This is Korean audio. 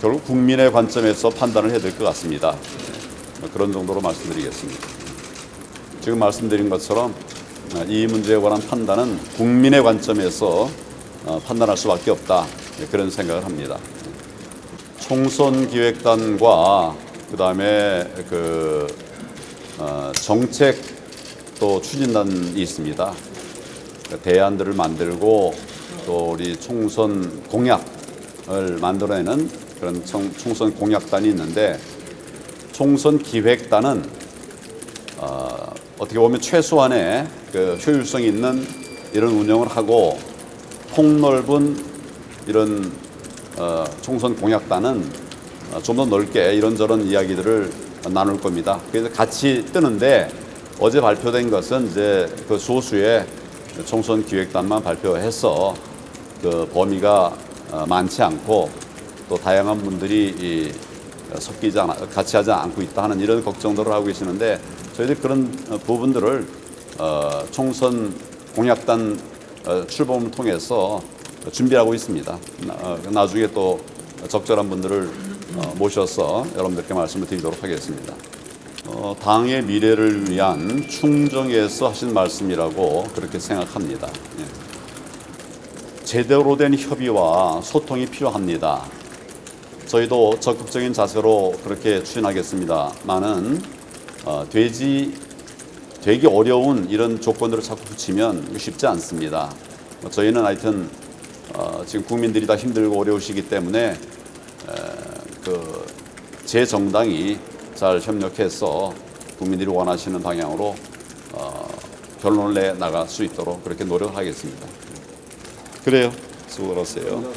결국 국민의 관점에서 판단을 해야 될 것 같습니다. 그런 정도로 말씀드리겠습니다. 지금 말씀드린 것처럼 이 문제에 관한 판단은 국민의 관점에서 어, 판단할 수밖에 없다 네, 그런 생각을 합니다. 총선 기획단과 그 다음에 그 어, 정책 또 추진단이 있습니다. 그 대안들을 만들고 또 우리 총선 공약을 만들어내는 그런 총, 총선 공약단이 있는데 총선 기획단은 어, 어떻게 보면 최소한의 그 효율성 있는 이런 운영을 하고 폭넓은 이런 어, 총선 공약단은 어, 좀더 넓게 이런저런 이야기들을 나눌 겁니다. 그래서 같이 뜨는데 어제 발표된 것은 이제 그 소수의 총선 기획단만 발표해서 그 범위가 어, 많지 않고 또 다양한 분들이 이 섞이지 않아 같이 하지 않고 있다 하는 이런 걱정들을 하고 계시는데 저희들 그런 어, 부분들을 어, 총선 공약단 어, 출범을 통해서 준비하고 있습니다. 나, 어, 나중에 또 적절한 분들을 어, 모셔서 여러분들께 말씀을 드리도록 하겠습니다. 어, 당의 미래를 위한 충정에서 하신 말씀이라고 그렇게 생각합니다. 예. 제대로 된 협의와 소통이 필요합니다. 저희도 적극적인 자세로 그렇게 추진하겠습니다만은 어, 되지 되기 어려운 이런 조건들을 자꾸 붙이면 쉽지 않습니다. 뭐 저희는 하여튼 어, 지금 국민들이 다 힘들고 어려우시기 때문에 그제 정당이 잘 협력해서 국민들이 원하시는 방향으로 어, 결론을 내 나갈 수 있도록 그렇게 노력하겠습니다. 그래요. 수고하세요.